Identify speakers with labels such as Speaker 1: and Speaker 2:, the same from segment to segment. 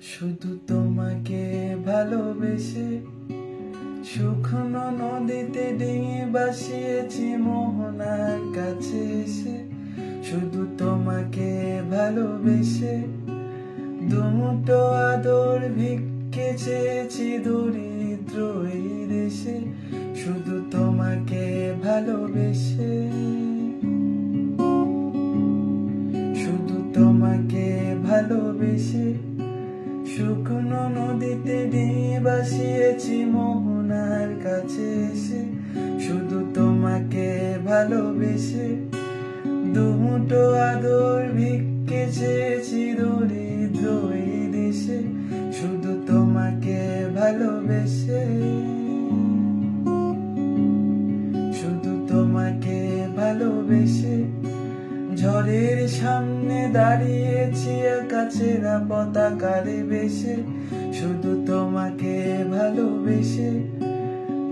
Speaker 1: শুধু তোমাকে ভালোবেসে শুকনো নদীতে ডিঙে বাসিয়েছি মোহনার কাছে এসে। শুধু তোমাকে ভালোবেসে দুমুটো আদর ভিক্ষে চেয়েছি দরিদ্র এই দেশে। শুধু তোমাকে ভালোবেসে শুধু তোমাকে ভালোবেসে শুকনো নদীতে ডিঙে বাসিয়েছি মোহনার কাছে এসে। শুধু তোমাকে ভালোবেসে দুমুটো আদর ভিক্ষে চেয়েছি দরিদ্র শুধু তোমাকে ভালোবেসে শুধু তোমাকে ভালোবেসে ঝড়ের সামনে দাঁড়িয়েছি কাছেরা পতাকারে বেশে। শুধু তোমাকে ভালোবেসে,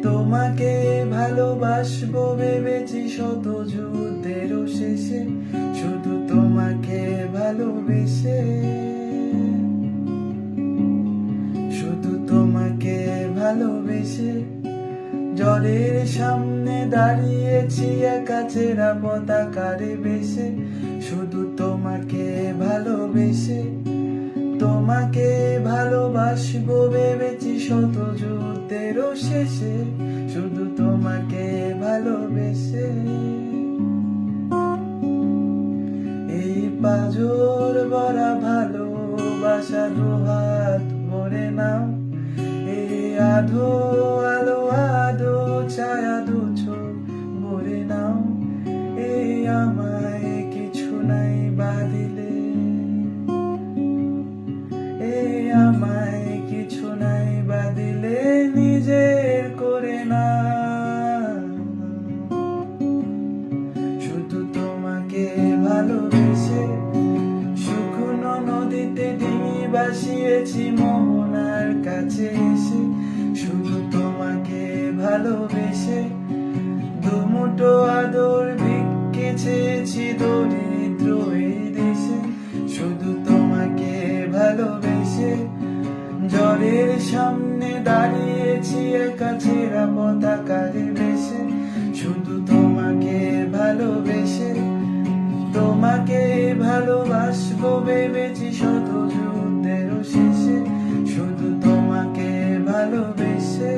Speaker 1: তোমাকে ভালোবাসবো ভেবেছি শত যুদ্ধেরও শেষে। শুধু তোমাকে ভালোবেসে, শুধু তোমাকে ভালোবেসে। জলের সামনে দাঁড়িয়েছি একা চেরা পতাকারে বেশে শুধু তোমাকে ভালোবেসে, তোমাকে ভালোবাসবো ভেবেছি শত যুদ্ধেরও শেষে। শুধু তোমাকে ভালোবেসে। এই পাজর বড়া ভালোবাসা দুহাত ভরে নাও, এই আধো আমায় কিছু নাই বাদিলে নিজের করে না। শুধু তোমাকে ভালোবেসে শুকনো নদীতে ডিঙি বাসিয়েছি, মোহনার কাছে এসে শুধু তোমাকে ভালোবেসে দুমুটো আদর ভিক্ষে চেয়েছি দরিদ্র জ্বরের সামনে দাঁড়িয়েছি একা ছেঁড়া পতাকারে বেশে। শুধু তোমাকে ভালোবেসে, তোমাকে ভালোবাসবো ভেবেছি শত যুদ্ধেরও শেষে। শুধু তোমাকে ভালোবেসে,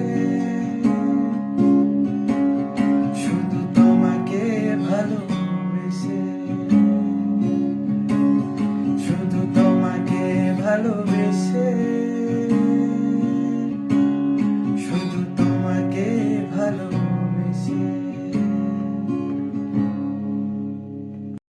Speaker 1: শুধু তোমাকে ভালোবেসে। শুধু তোমাকে ভালোবেসে।